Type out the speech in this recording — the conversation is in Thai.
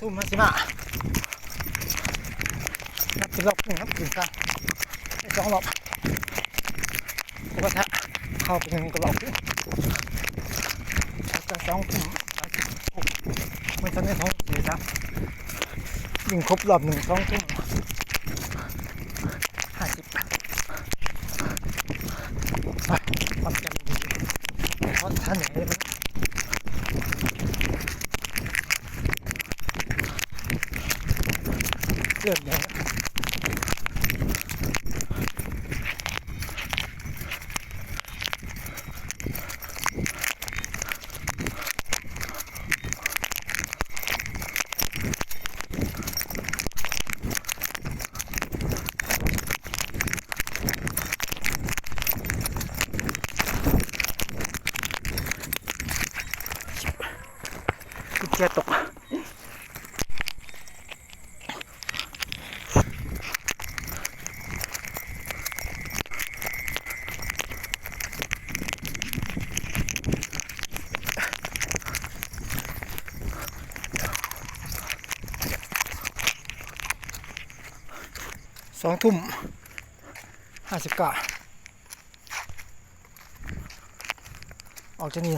ทุ่มมาสิมานับเป็นรอบหนึ่งครับถึงกันได้สองรอบปกติเข้าไปหนึ่งก็รอบแล้วก็สองทุ่มสามสิบหกมันตอนนี้ท้องสี่ครับยิงครบรอบหนึ่งสองทุ่มห้าสิบไปความจำดีเพราะท่านไหน มัน เริ่มแล้วกุญแจตก สองทุ่มห้าสิบเก้าออกจากนี่